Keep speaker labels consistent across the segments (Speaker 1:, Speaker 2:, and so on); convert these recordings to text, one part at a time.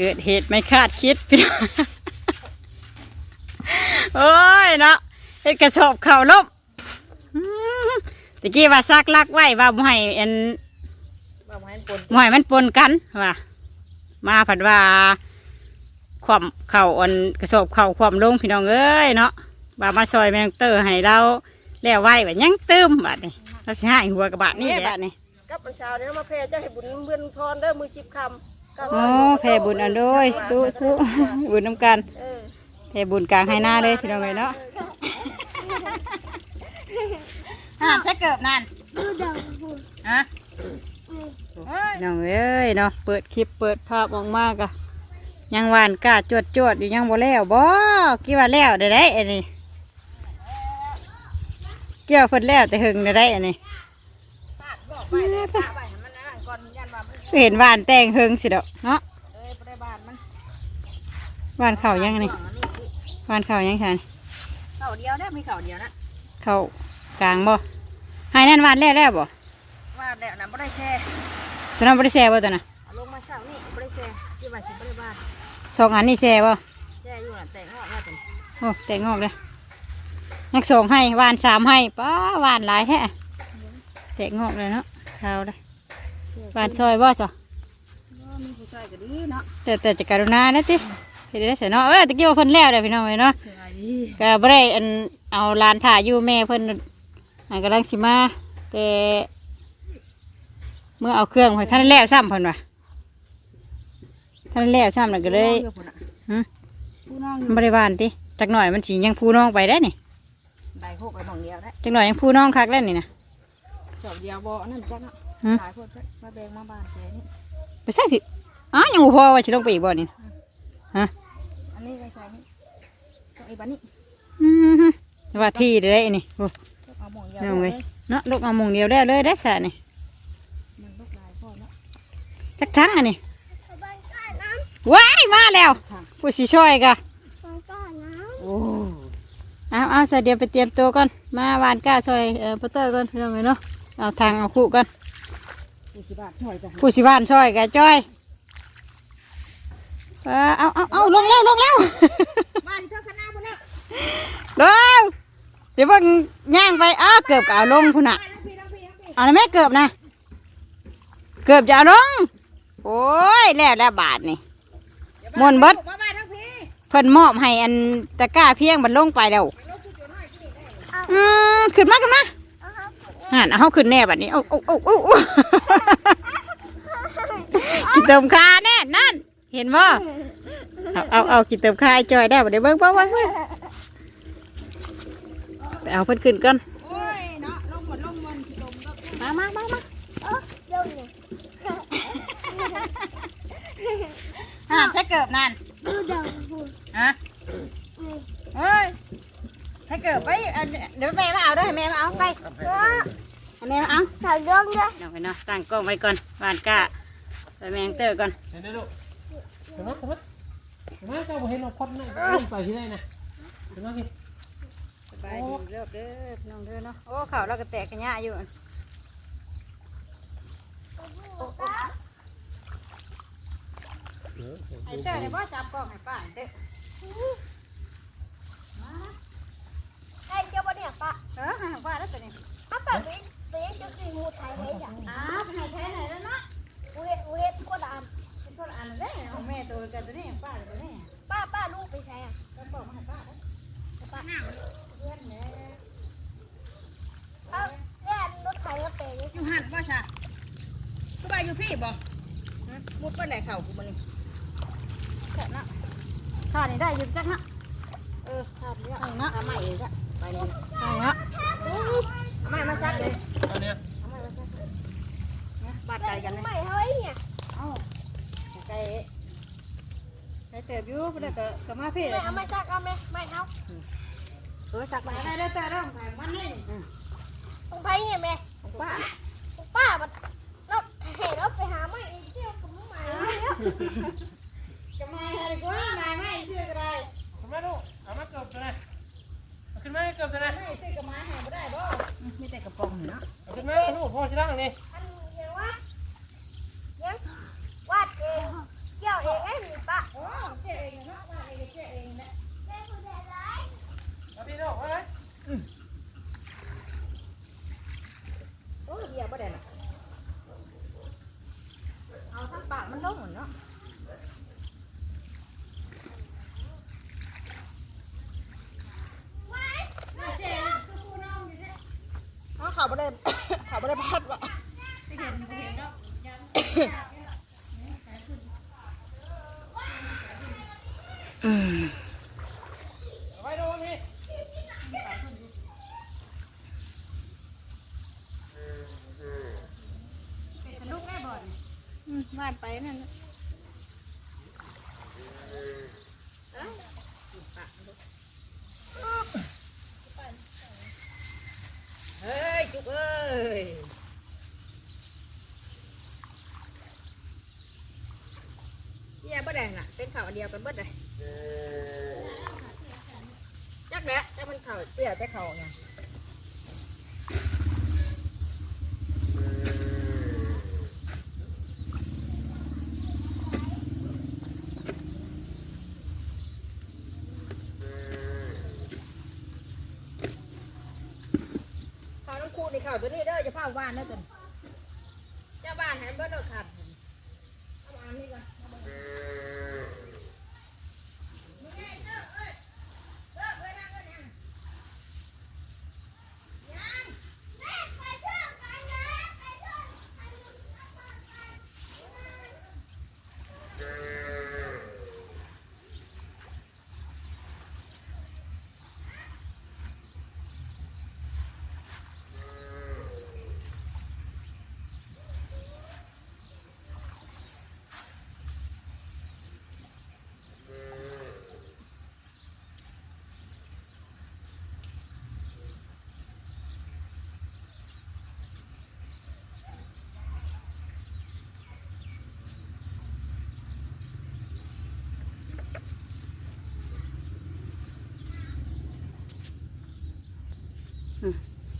Speaker 1: เกิดเหตุไม่คาดคิดพี่น้องโอ้ยเนาะเฮ็ดกระสอบเข่าล่มอืมตะกี้ว่าซักลักไว้ว่าบ่ให้อัน
Speaker 2: มาให้ปน
Speaker 1: บ่ให้มันปนกันว่ามาผัดว่าความเข่าอันกระสอบเข่าความลงพี่น้องเอ้ยเนาะว่ามาซอยแมงเตอร์ให้เราแล้วไว้แบบยังเติมบาดนี่เราสิให้หัวกระบาดนี่แหละนี่
Speaker 2: กับมันเช้าเนี่ยมาแพ่จะให้บุญเพื่อนทอนเด้อมือจิบคำ
Speaker 1: โอ้แผ่บุญอันโดยสู้สู้บุญน้ำกัน
Speaker 2: เออ
Speaker 1: แผ่บุญกลางให้หน้าเลยพี่น้องเลยเนาะอ่าจะเกิบนั่นฮะพี่น้องเอ้ยเนาะเปิดคลิปเปิดภาพออกมากะยังหวานกล้าจวดจวดอยู่ยังบ่แล้วบ่กี่ว่าแล้วได้ได้อันนี้เกี่ยวเพิ่นแล้วแต่หึงได้ได้อันนี้
Speaker 2: ปาดบอกไป เลยปาดไปให้มันนั่นก่อนยันว่ามัน
Speaker 1: เห็นหวานแต่งหึงสิดอกเนาะ
Speaker 2: เอ้ยบ่ได้บานมัน
Speaker 1: หวานเข่ายังอันนี่
Speaker 2: ห่วงอันนี้สิ
Speaker 1: หวานเข่ายังคัน
Speaker 2: เข่าเดียวได้มีเข่าเดียวนะ
Speaker 1: เข่ากลางบ่ให้นั่นหวานแล้วแล้วบ่
Speaker 2: ว่าแล้วนะบ่ได้แช่
Speaker 1: ตัวนั้นบ่ได้แซ่บ่ตัวน่ะ
Speaker 2: เอาลงมาเช้านี่บ่ได้แช่ที่ว่าสิบ่ได้บาน
Speaker 1: สองอันนี่แซ่บ่
Speaker 2: แช่อยู่น่ะแต่งงอกว่าจัง
Speaker 1: โอ้แต่งงอกเลยนักสองให้หวานสามให้ป้าหวานหลายแท้แต่งอกเลยเนาะข้าวเลย หวานซอยบ่จ้ะ
Speaker 2: มีผู้ชายก็ดีเนาะ
Speaker 1: แต่แต่จะการุณานะติเฮ็ดได้เสียเนาะเออตะกี้ว่าเพิ่นแล้วเด้อพี่น้องเอ้ยเนาะ
Speaker 2: คือไอ้ดี
Speaker 1: ก็บ่ได้อันเอาหลานถ่ายอยู่แม่เพิ่นอันกำลังสิมาแต่เมื่อเอาเครื่องไว้ท่านได้แล้วซ้ำเพิ่นว่ะท่านได้แล้วซ้ำแล้วก็เลยหึ
Speaker 2: ผู้น้อง
Speaker 1: มันบ่ได้หวานติจักหน่อยมันสิยังพูน้องไปได้นี่
Speaker 2: ได้หกไปหม่องเดียวได้
Speaker 1: จักหน่อยยังพูน้องคักได้นี่นะ
Speaker 2: เช้าเดียวบ่นั่นจังเนาะ
Speaker 1: หึ
Speaker 2: หลายคนจักมาแบ่งมาบานแค่นี้
Speaker 1: ไปใส่สิอ้ายังบ่พอว่าสิลงไปอีกบ่นี่ฮะ
Speaker 2: อันนี้ก็ใช่นี่ก็ไอ้บ้านนี้
Speaker 1: อือฮึว่าที่ได้ได้นี่โอ้
Speaker 2: เอาหม่องเดียว
Speaker 1: เอาไว้
Speaker 2: เลย
Speaker 1: เนาะลูกเอาหมุงเดียวได้เลยได้สะนี่
Speaker 2: มันลูกหลายพ่อเนาะ
Speaker 1: จักทั้งอันนี้ว้ายมาแล้วผู้สิช่วยกะ
Speaker 2: โอ้
Speaker 1: เอาเอาสะเดี๋ยวไปเตรียมตัวก่อนมาวานก้าช่วยเอ่อปตเตอร์ก่อนเรื่องไงเนาะเอาทางเอาคู่ก่อน ผู้สิบ้านช่วยกะจ้อยเออเอาเอาเอาลงแล้วลงแล้ว
Speaker 2: บ้านเท่าคณะบุญแล้ว
Speaker 1: ลงเดี๋ยวเพิ่งย่างไปอ้าเกือบกเอาลงพุ่นน่ะ
Speaker 2: ไปทั้งพี่ทั้งพี่ทั้งพี่
Speaker 1: เอาละแม่เกือบนะ เกือบจะเอาลงโอ้ยแล้วแล้วบาทนี่ม่วนเบิด
Speaker 2: มาบ้านทั้งพี่
Speaker 1: เพิ่นมอบให้อันตะกร้าเพียงบันลงไปแล้ว
Speaker 2: ไปลูกผู้จุดน้อยที่นี่ได้
Speaker 1: อืมขึ้นมาขึ้นมา หันเอาขึ้นแน่บัดนี้เอาเอาเอาเอาเอากินเติมคาแน่นั่น เห็นบ่เอาเอาเอากินเติมคาให้จอยได้บัดนี้เบิ่งเบิ่งเบิ่งเบิ่งไปเอาเพิ่นขึ้นก่อน
Speaker 2: มา
Speaker 1: มามามาอ่าใช้เกิบนั่นฮะเฮ้ย ให้เกิดไปเอาเดี๋ยวแม่มาเอาด้วยแม่มาเอาไปให้แม่มาเอา
Speaker 3: ถ่ายเรื่องด้วย
Speaker 1: เดี๋ยวไปเนาะตั้งกล้องไว้ก่อนวานก้าไปแมงเตอร์ก่อน
Speaker 4: เห็นไหมลูกเห็นไหมเห็นไหมเห็นไหมเจ้าบ่เห็นเราพดนี่ใส่ที่ไหนนะเห็นไหมพี่
Speaker 1: สบายดีเด้อเด้อพี่น้องเด้อเนาะโอ้ข่าวเราก็แตกกันยะอยู่ไอ้เจ้าเนี่ยพ่จับกล้องให้ป้าเด้อ
Speaker 3: ไอ้เจ้าบ่เนี่ยปะ
Speaker 1: เออให้ป้าแล้วตัวนี้
Speaker 3: ป้าปะไปไปยังจะกินหมูไทยไหมจ้ะ
Speaker 1: อ้าวให้แท้ไหนแล้วเนาะ
Speaker 3: อูเฮ็ดอูเฮ็ดก็ด
Speaker 1: เป็นคนละอันเลยของแม่ตัวกันตัวนี้ป้าตัวนี้ำ
Speaker 3: ป้าป้าลูกไปใช้อะ
Speaker 1: ก็บอกมาให้ป้าเด้อ
Speaker 3: ป้า
Speaker 1: เพื่อนเนี่ย
Speaker 3: เอาแล่นรถไถก็เป็น
Speaker 2: อยู่หันบ่ใช่ก็ไปอยู่พี่บ่มุดไปไหนเข่ากูมันนี่
Speaker 1: แค่นั้นข้านี่ได้อยืมจักนะ
Speaker 2: เออทำเนี่ย
Speaker 1: ไอ้นะ
Speaker 2: ทำใหม่อีกอะ ไปนี่
Speaker 1: ไอ้นะ
Speaker 2: ทำใหม่มาซักเลย
Speaker 4: อันเนี้ย
Speaker 2: ทำใหม่มาซักเลยนะบาดใจกันเลย
Speaker 3: ไม่เฮ้ยเนี่ย
Speaker 1: เอ้าไก่ไก่เติบอยู่เพื่อนก็ก็มาพี่
Speaker 3: ไม่เอาไม่ซักเอาไหมไม่เอา
Speaker 2: เออซักไป
Speaker 1: ได้ได้แต่ร่องไปมันนี่
Speaker 3: ของไผ่เนี่ยแม่
Speaker 2: ของป้า
Speaker 3: ของป้ามันเราเห็นเราไปหาไม่เที่ยวกับมึงใหม่แล้ว
Speaker 1: จะมาอะไรก็มาไม่เชื่ออะไร
Speaker 4: ทำไมลูกเอามาเกือบตัวไหนเอา ขึ้นมาให้เกือบตัวไหน
Speaker 1: ไม่ซื้อกับมาให้บ่ได้บ่
Speaker 2: ไม่แต่กระป๋องเนาะ
Speaker 4: เอาขึ้นมาลูกพ่อชิล่างนี่
Speaker 3: อันยังวะยังวาดเองเกี่ยวเองไอ้หนีป้า
Speaker 2: บ่ได้ข่าว บ่ได้พัดวะ
Speaker 1: อืม
Speaker 4: เอาไว้ดูนี่
Speaker 3: อืมวาดไปนั่นน่ะ
Speaker 2: เฮ้ยจุกเอ้ยเหี้ยบ่แดงอะ เป็นข่าวเดียวกันเบิดเลยจักแหละแต่มันข่าวเปรี้ยวแต่ข่าวไง ข่าว น้องคูนี่ข่าตัวนี้เด้อจะพาบ้านนะจนเจ้าบ้านแหนเบิดเด้อขาดเอาอันนี้ก่อนเอามาเบิ่งมึงไงเด้อเอ้ยเด้อเอ้ยนั่งเอ้ยนั่งยัง
Speaker 3: แม่ไปเชื่อไปนะไปเชื่อไปเชื่อ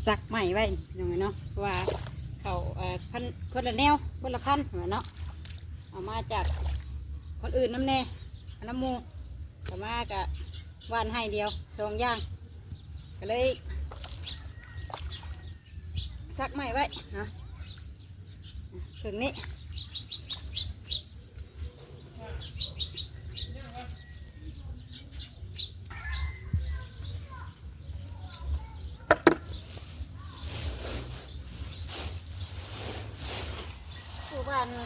Speaker 1: ซักใหม่ไว้หน่อยเนาะว่าเขาเอ่อพันคนละแนวคนละพันเนาะเอามาจากคนอื่นน้ำแน่น้ำมูเอามากะวานให้เดียวสองย่างก็เลยซักใหม่ไว้นะถึงนี้ผู้บ้านให้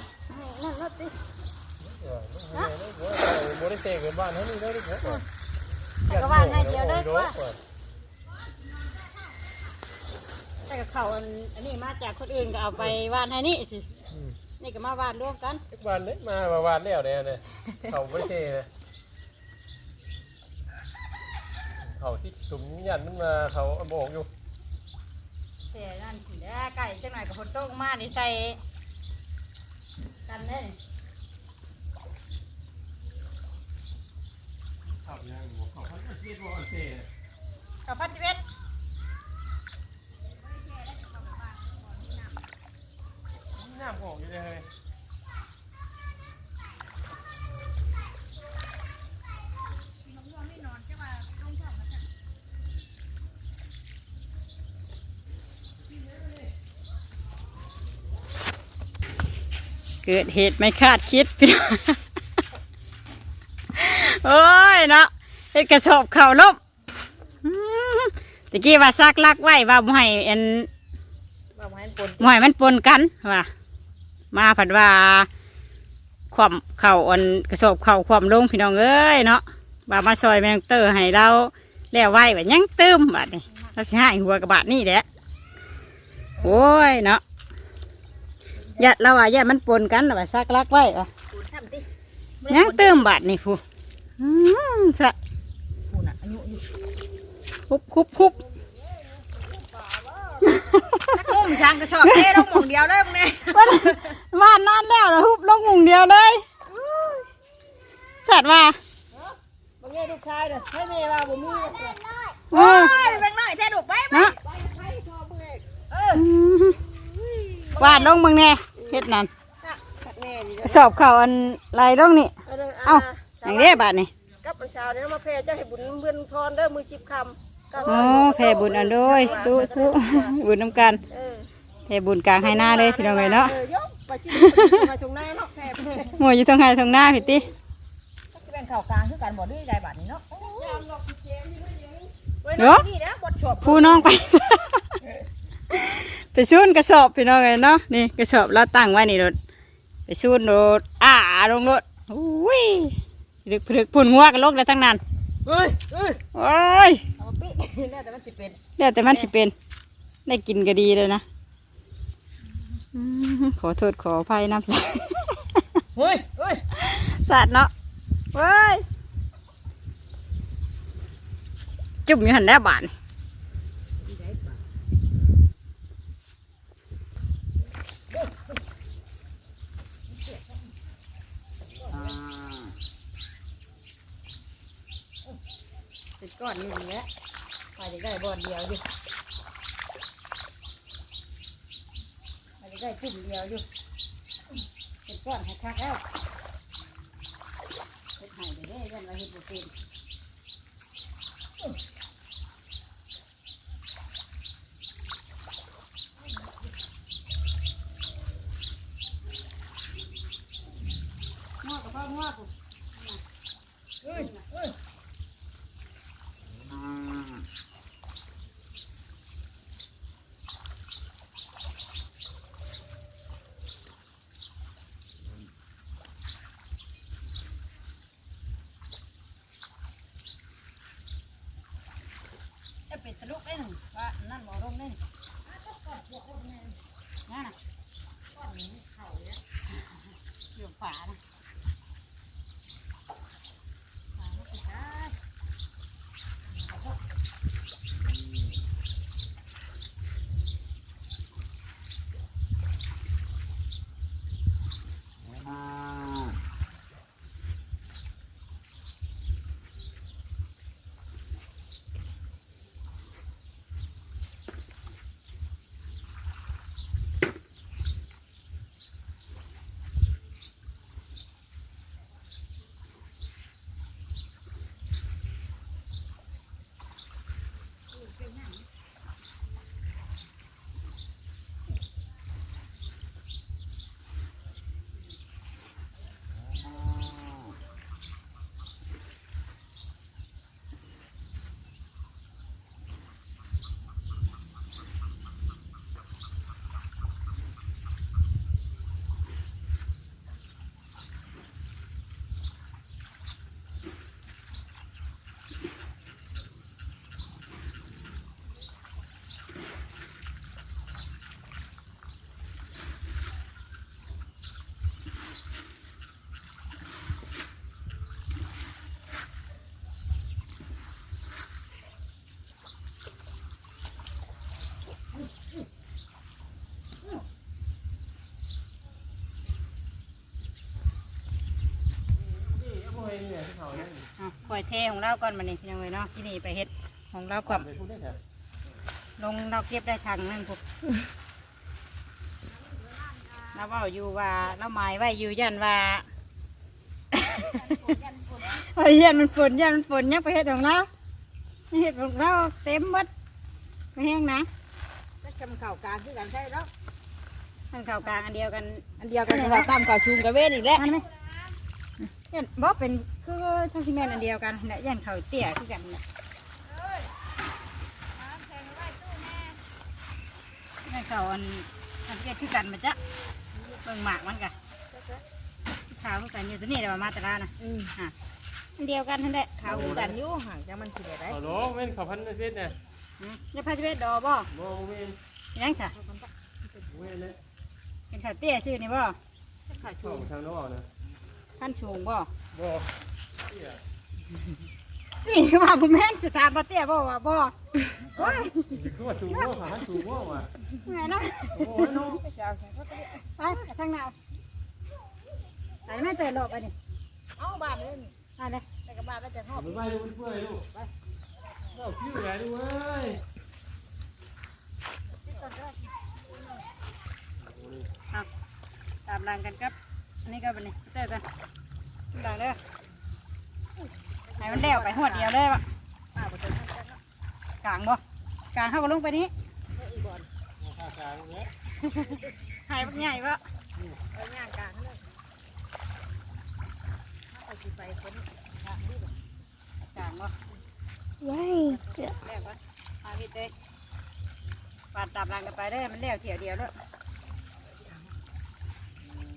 Speaker 1: นั่นรถดิ
Speaker 4: เออบ่ได้ เตะกันบ้านเท่านี้ได้ดิบ่
Speaker 1: แต่ก็วานให้เดียวได้กว่าแต่กับเขาอันอันนี้มาจากคนอื่นก็เอาไปวานให้นี่สิ
Speaker 4: อืม
Speaker 1: นี่ก็มาวานร่วมกัน
Speaker 4: ทุกวันเลยมาว่าวานแล้วเนี่ยเนี่ยเขาบ่ได้เตะนะเขาที่ถุงยันมันมาเขาเอาบอกอยู่
Speaker 1: เสียนั่นสิแล้ไก่จังหน่อยกับคนโต๊ะมานี่ใส่กันเลย
Speaker 4: เขายังบอ กเขาเขาคิดว่ามันเตะ
Speaker 1: กับพันชีวิต
Speaker 4: น้ำออกอยู่เลย
Speaker 1: เกิดเหตุไม่คาดคิดพี่น้อง โอ้ยเนาะเฮ็ดกระสอบเข่าลบอืมตะกี้ว่าซักลักไว้ว่าบ่ให้อัน
Speaker 2: มาให้ปน
Speaker 1: หม่อยมันปนกันว่ามาผัดว่าความเข่าอันกระสอบเข่าความลงพี่น้องเอ้ยเนาะว่ามาซอยแมงเตอร์ให้เราแล้วไหวแบบยังเติมบาดนี่เราสิให้หัวกระบาดนี่แหละโอ้ยเนาะอย่าเราว่าอย่ามันปนกันเราว่าซักลักไว้ว่ะ
Speaker 2: ปูนทำติ
Speaker 1: ยังเติมบาดนี่ฟู อืมสะ
Speaker 2: ปูนอะอายุอยู่
Speaker 1: คุบคุบคุบ
Speaker 2: นักลุ่มช้างกระชอบเท่ต้องหมองเดียวเลยมึงเนี่ย
Speaker 1: ว่าว่านานแล้วนะฮุบลงมุงเดียวเลยสัตว์ว่า
Speaker 2: มึงเนี่ยลูกชายเด้อให้แม่ว่าบ่มี
Speaker 1: เออ
Speaker 2: โอ้ยแบงค์น้อยแท้ดุไปไหม
Speaker 1: นะ
Speaker 2: เออ
Speaker 1: อืมวาดลงเบางแน่เฮ็ดนั่น
Speaker 2: ขัดแน่นี่
Speaker 1: สอบเข่าอันไรลงนี่ เอ้าอ ย่างนี้บาทนี่
Speaker 2: กับประชาเนี่ยมาแพ้เจ้าให้บุญเพื่อนทอนเด้อมือจิบคำ
Speaker 1: โอ้แผ่บุญอันโด้วยตู้ตู้บุญน้ำกัน
Speaker 2: เออ
Speaker 1: แผ่บุญกลางให้หน้าเลยพี่น้องเลยเนาะ
Speaker 2: เออยกไปจิ้มมาตรงหน้าเนาะแพ้
Speaker 1: หัวอยู่ตรงไหนตรงหน้าพี่ติ
Speaker 2: จะเป็นข่าวกลางคือการบ่ด้วยได้บาทนี้เนาะ
Speaker 1: เนาะ
Speaker 2: นี่นะบทชอบ
Speaker 1: ผู้น้องไปไปซูนกระสอบพี่น้องเลยเนาะนี่กระสอบเราตั้งไว้นี่รถไปซูนรถอ่าลงรถอุ้ย ลึกพลึกพุ่นงัวกันลกเลยตั้งนาน
Speaker 2: เฮ้ยเฮ้ย
Speaker 1: โอ้ย
Speaker 2: เอามาปิแล้วแต่มันสิเป็น
Speaker 1: แล้วแต่มันสิเป็น ได้กินก็ดีเลยนะอืมขอโทษขออภัยน้ำสา
Speaker 2: เฮ้ยเฮ้ย
Speaker 1: สัตว์เนาะเว้ยจุ่มอยู่หันแล้วบาน
Speaker 2: เป็น ก้อนหนึ่งแล้วไปจะได้บอลเดียวอยู่ไปจะได้จุ่มเดียวอยู่เป็นก้อนให้คักแล้วเฮ็ดให้ได้เด้ยันเราเห็ดบุฟเฟ่นงอกกับพ่องอกกูเฮ้ยเฮ้ย จะเป็นตะลุกได้หนึ่งว่านั่นบ่ลงได้หนึ่ง นั่นน่ะก้อนนี้เข่าเนี่ยอยู่ฝานะฝาไม่ติดได้
Speaker 4: นี่เอาไปเนี่ยที่เขาเนี่ย
Speaker 1: เอาคอยเทของเราก่อนมานี่พี่น้องเลยเนาะที่นี่ไปเฮ็ดของเราก่อน
Speaker 4: ไปพูดได้แค่
Speaker 1: ลงเราเก็บได้ทางนั่นพวกเราเว่าอยู่ว่าเราหมายไว้อยู่ยันว่าโอ้ยยันมันฝนยันมันฝนยังไปเฮ็ดของเราเฮ็ดของเราเต็มหมดไม่แห้งนะ
Speaker 2: ก็ชำเข่ากลางคือกันใช่แล้ว
Speaker 1: มันเข่ากลางอันเดียวกัน
Speaker 2: อันเดียวกันว่าตามเข่าชุมกับเว้นอีกแล้ว
Speaker 1: มันไหม ยันบ่เป็นคือทั้งซีเมนต์อันเดียวกันเนี่ยยันเขาเตี้ยคือกันเนี่ยยันเขาอันอันเตี้ยคือกันมาจ้ะเบิ่งหมากมันกะขาวคือกันอยู่ตัวนี้เดี๋ยวมาตรานะ
Speaker 2: อืม
Speaker 1: อะอันเดียวกันทั้งนั้นแหละ
Speaker 2: ข่าวคือกันอยู่ห่างจากมันสิได้ได้
Speaker 4: เขาโน้เว้นเขาพันเวทเนี่ย
Speaker 1: นี่พาจะเวทดอบ่
Speaker 4: โมเว้น
Speaker 1: ยังจ้ะ
Speaker 4: เว้นเลย
Speaker 1: เป็นข้าวเตี้ยชื่อนี่บ่
Speaker 2: ข่าว
Speaker 4: เข้า
Speaker 2: ชุม
Speaker 4: ทางโน้นะ
Speaker 1: ท่าน ชูงบ่
Speaker 4: บ่
Speaker 1: นี่ว่าผมแม่นสถาบันเตี้ยบ่ว่าบ่โอ้ย
Speaker 4: คือว่าสูงว่าหาสูงว่าว่ะ
Speaker 1: ไงเนาะ
Speaker 4: โอ้ยน้อง
Speaker 1: ไปทางหนาวไหนแม่เตือนหลบไปนี่
Speaker 2: เอาบ้านเลย
Speaker 1: อะเลย
Speaker 2: แต่กับบ้านแล้วจะหอบ
Speaker 4: ไปไปลูกเพื่อนลูกไปเราคิ้วใหญ่ด้วย
Speaker 1: ตามรังกันครับ อันนี้ก็เป็นนี่เจอกันดังเด้อให้มันแล้วไปหวดเดียวเลยวะ
Speaker 2: ป้าบ่เคยทำกัน
Speaker 1: กลางบ่กลางเข้าก็ลงไปนี้
Speaker 2: อีบ่อน
Speaker 4: ข้ากลางเนี่ย
Speaker 1: หายบักใหญ่บ่
Speaker 2: เอาย่างกลางนั่นเลยเอาสิไปคนทางนี้บ่
Speaker 1: กลางบ่
Speaker 3: ว้าย
Speaker 1: แรกบ่อาพี่เต้ปาดตามหลังกันไปได้อมันเลี้ยวเที่ยวเดียวเลย
Speaker 4: อืม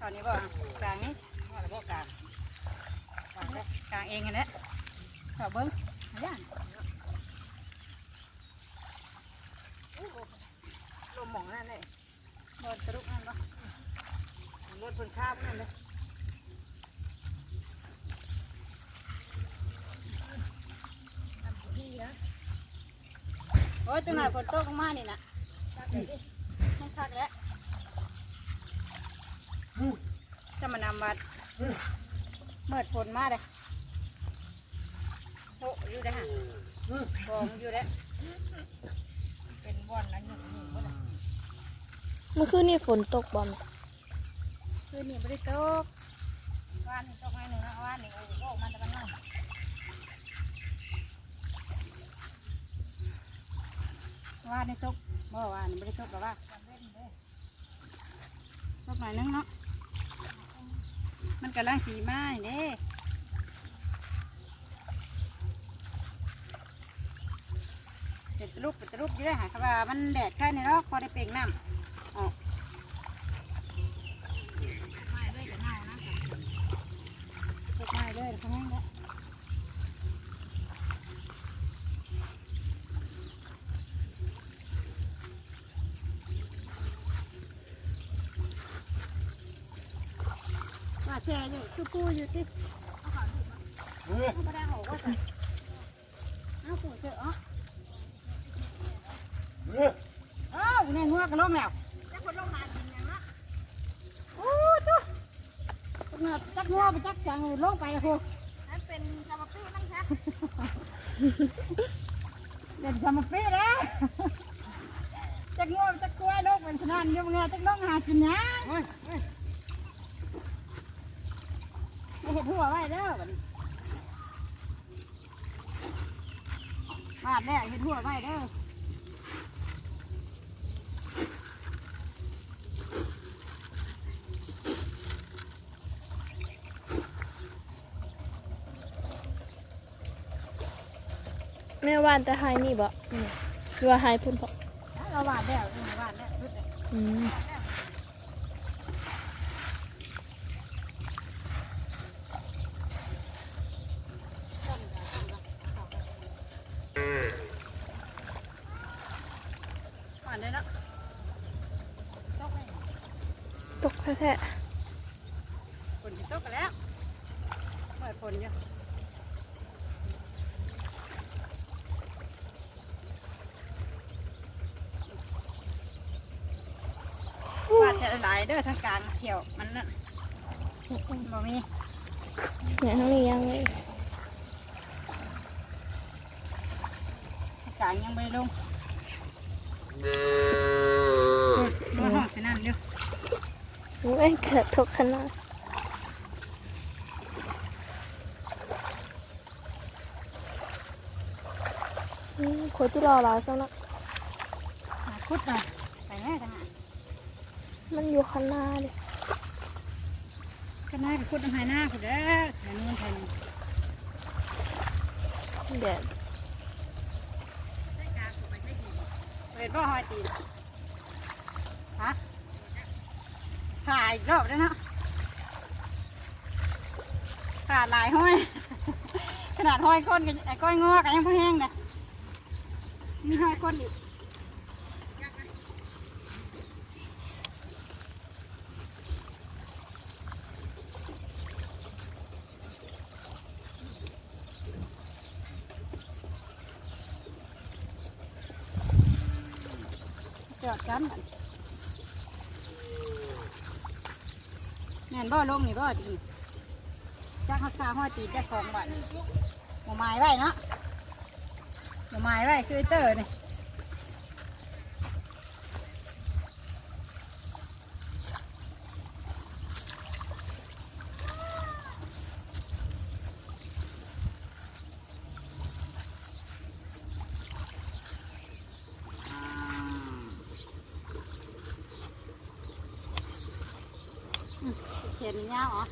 Speaker 1: ตอนนี้บ่กลางนี้ว่าแล้วบ่กลางกลางเลยกลางเองกันแหละชอบเบิ้งเอาย่างลมหมองนั่นเลยรถตรุกนั่นบ่รถเพิ่นข้ามนั่นเลยโอ้ยจังหน่อยฝนตกลงมานี่นะมันคักแล้ว จะมานำวัดเมื่อฝนมาเลยโอ้อยู่ได้อฮะบองอยู่ได้อเป็นบ่อนนั้นอยู่นี่บ่ล่ะ
Speaker 3: เมื่อคืนนี่ฝนตกบอม
Speaker 1: คืนนี้ไม่ได้ตกวานนี่ตกให้หนึ่งนะวานนี่โอ้โหมันจะมันนั่งวานนี่ตกบ่วานนี่ไม่ได้ตกหรอกว่าตกหน่อยนึงเนาะ มันกำลังสีไม้เด้เป็นตะลุกเป็นตะลุกอยู่ได้อหาคำว่ามันแดดแค่นี้เนาะพอได้เปล่งน้ำออก ไม่เลยจะเน่านะตกไม่เลยเขาแห้งแล้วว่า แช่อยู่ชูปูอยู่ที่
Speaker 4: เฮ้ย
Speaker 1: เขาไม่ได้หอกว่าใส่เอาปู่เจออ๋อ
Speaker 4: เฮ้ย
Speaker 1: เอ้าในหัวกระโลงแล้ว
Speaker 2: จักคนลงมากินยังนะ
Speaker 1: โอ้ตัวจักเนื้อจักหัวไปจักจังลงไปโอ้
Speaker 2: นั่นเป็นกรรมปี้มั้งคะ
Speaker 1: เด็ดทำมาปีแล้วจักหัวจักกล้วยลงเป็นขนาดเดียวเงาจักลงหากินยัง
Speaker 4: เฮ้ยเฮ้ย
Speaker 1: ไม่ เห็นหัวไว้เด้อบัดนี้บาดแล้วเห็นหัวไว้เด้อ
Speaker 3: แม่ว่านแต่หายนี่บ่อืมหรือว่าหายพุ่นบ่
Speaker 1: เราบาดแล้วเออบาดแล้วรุดแล้ว
Speaker 3: อืม
Speaker 1: บาดได้แล้วตกไหม
Speaker 3: ตกแท้
Speaker 1: ฝนจะตกกันแล้วปล่อยฝนอยู่บาดจะ หลายเด้อทั้งกลางเที่ยวมันนั่นบ่มี
Speaker 3: ๆเนี่ยทั้งนี้ยังเลย
Speaker 1: กลางยังไม่ลงมันห้องสินั่นเดียว
Speaker 3: เอ้ยเกิดตกขนาดอืมคนที่รอหลายจังนะ
Speaker 1: คุดหน่อยไปแม่ทหาร
Speaker 3: มันอยู่ข้างหน้าดิ
Speaker 1: ก็น่าจะคุดน้ำหายหน้าคุดเด้อแถวนู้นแถวนี้
Speaker 3: เดี๋ยว
Speaker 1: เห็นบ่หอยตีนฮะถ่ายอีกรอบแล้วเนาะขาดหลายห้อย ขนาดห้อยก้นกันไอ้ก้อยงอกันยังพ่แห้งเลยมีห้อยก้นอีก จอดกันแม่นบ่ลงนี่บ่ตีจักเขาซาห่อตีจักของบ้านหมอไม้ไว้เนาะหมอไม้ไว้คือเตอร์นี่ ขียนยาวอ๋อ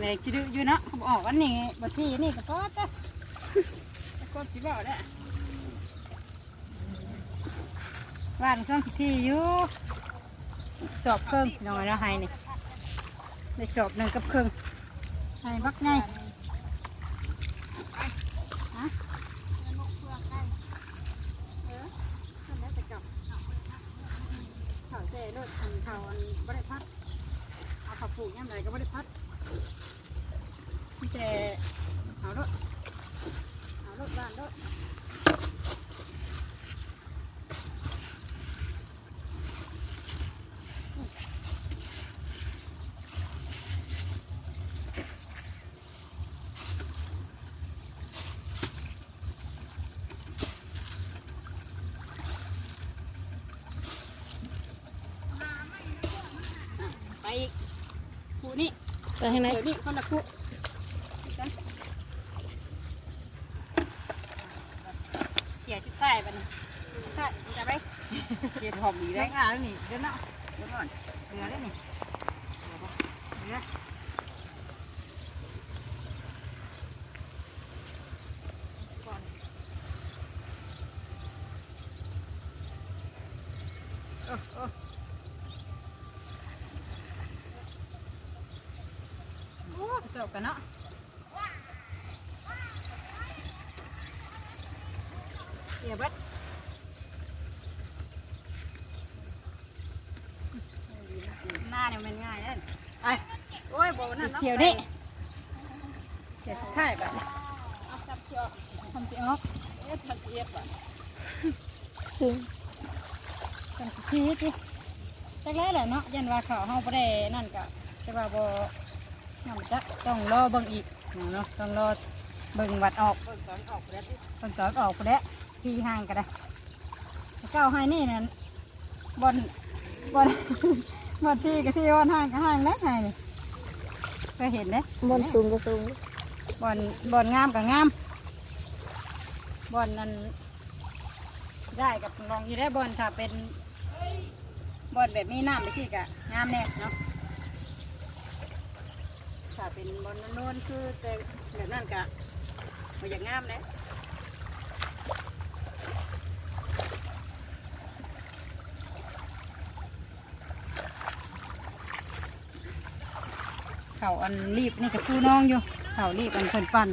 Speaker 1: เลยคิดอยู่เนาะเขาบอกว่านี่บัทีนี่ก็ทอดจ้ก็สิบอกนี่ยวันเครื่องที่อยู่สอบเครื่องหน่อยแล้วะไฮนี่ได้สอบหนึ่งกับเครื่องไฮบักไง เอาเขาปลูกยังไงก็ไม่ได้พัดแต่เอารถเอารถบ้านรถ ไปอีกคู่นี่
Speaker 3: ไป ทางไหน
Speaker 1: เดี๋ยวนี้คนละคุเขี่ยชุดใต้ไปนี่ใช่จะไปเขี่ยหอมดีได้ง่ายแล้วนี่เดี๋ยวเนาะเดี๋ยวก่อนเหลือได้นี่เหลือก่อนโอ้โอ้ โอ้สอบ กันเนาะเดี๋ยวบัดหน้าเนี่ยมันง่ายเล่นไอ้โอ้ยโบนั่นเขียวดิเขียวสุดท้ายแบบเอาจับเขียวทำเขียวเอ๊ะมันเอียบอะ
Speaker 3: ซึ่ง
Speaker 1: ทำทีทีจักแล้วแหละเนาะยันว่าเขาเฮาบ่ได้นั่นก็จะว่าบ่ นำจักต้องรอเบิ่งอีกเนาะต้องรอเบิ่งวัดออก
Speaker 2: เบิ่งตอนออกแล้วที่
Speaker 1: ต้นตอนออกไปแล้วที่ห่างกันได้เก้าให้นี่นั่นบอลบอลบอลที่กับที่บอลห่างกับห่างนะไงนี่เคยเห็นเด้
Speaker 3: บนสูงก็สูง
Speaker 1: บอลบอลงามกับงามบอลนั้นได้กับลองอยู่ได้บอลถ้าเป็นบอลแบบมีน้ำไปสิกะงามแน่เนาะ ถ้าเป็นบอลโน้นคือแต่แบบนั้นกะมันอยากงามเลยเขาอันรีบนี่กับคู่น้องอยู่เขารีบอันเพิ่นปั่น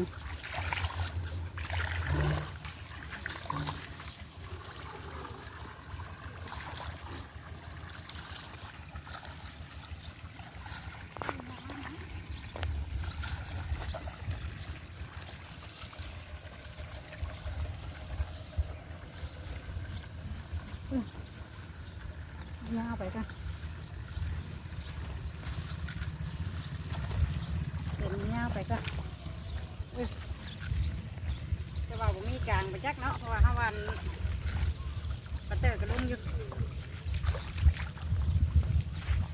Speaker 1: าไปกันเป็นเงี้ยไปกันเอ้ยจะว่าผมมีกลางไปจักเนาะเพราะว่าห้าวันปะเตอร์กระลุมอยู่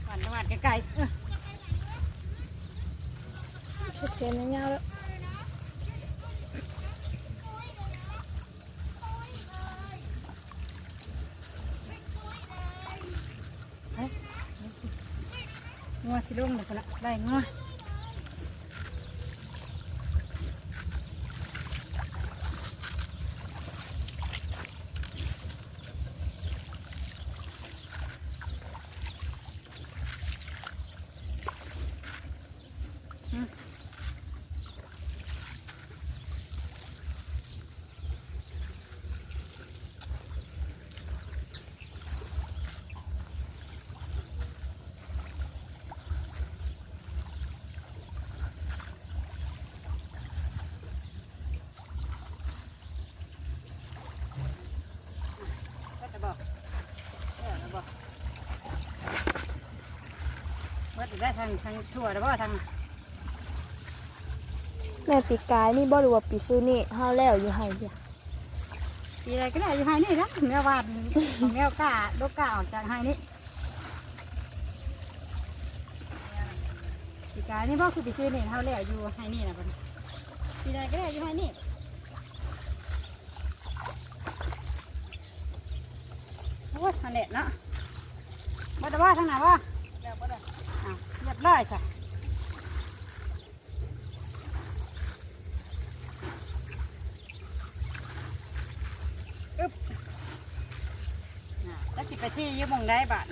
Speaker 1: วันจังหวัดไกลๆเอ้ย
Speaker 3: เขียนยาวๆแล้ว
Speaker 1: งัว สิลงเดี๋ยวคนละได้งัวก็จะบอกเออจะบอกว่าจะ ได้ทางทางทั่วหรือว่าทาง
Speaker 3: แม่ปีกายนี่บ่รู้ว่าปีซูนี่เฮาแล้วอยู่ให้จ้ะ
Speaker 1: ปีอะไรก็ได้อยู่ไฮนี่นะแมววาดแมวกล้าลูกกล้าออกจากไฮนี่ปีกายนี่พ่อคือปีชื่อนี่เท่าแล้วอยู่ไฮนี่นะบัดนี้ปีอะไรก็ได้อยู่ไฮนี่โอ้ยอันเด็ดเนาะมาแต่ว่าทางไหนวะ
Speaker 2: รียบ
Speaker 1: ร้ค่ะอึ๊บน่ะแล้วจิไปที่ยืมมงได้บ้าน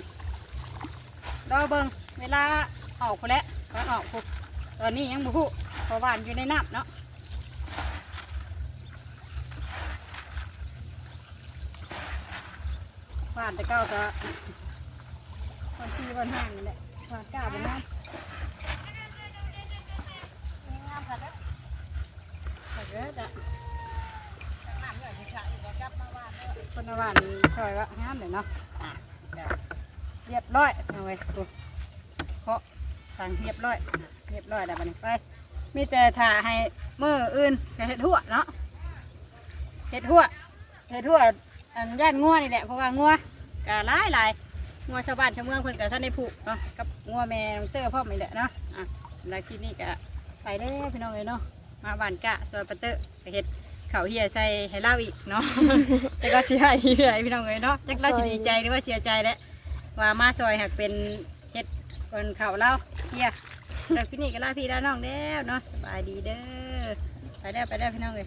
Speaker 1: รอเบิงเวลาออกคุแล้วตอออกคุตอนนี้ยังบุหุเพราะว่านอยู่ในน้ำเนาะว่านแต่ก้าก็วันที่วันห้างนี่แหละ วานกาบนน้ำ
Speaker 2: งามค่ะเด้อ
Speaker 1: แต่เด้อะ
Speaker 2: น้ะอีกแล้วกลับมาบ้าน
Speaker 1: คนละวานซอยว่าห้ามเลยเนาะเรียบร้อยเอาไว้ดูเคาะสั่งเรียบร้อย เรียบร้อยแล้วบัดนี้ไป มีแต่ถ่าให้มืออื่นกับเห็ดหัวเนาะเห็ดหัวเห็ดหัวอันย่านงัวนี่แหละเพราะว่างัวกะหลายหลาย งัวชาวบ้านชาวเมืองเพิ่นกะท่านได้ผูกเนาะกับงัวแม่น้องเตอร์พ่อมนี่แหละเนาะอะแล้วคลิปนี้กะไปเด้อพี่น้องเลยเนาะมาบ้านกะซอยปะเตอร์ไปเห็ดเขาเฮียใส่ให้เล่าอีกเนาะแต่ก็เสียให้เลยพี่น้องเลยเนาะจักเราสิดีใจหรือว่าเสียใจแหล้วว่ามาซอยหักเป็นเห็ดคนเขาเล่าเฮียเราพี่นี่ก็ลาพี่ลาน้องแล้วเนาะสบายดีเด้อไปแล้ไปแล้พี่น้องเลย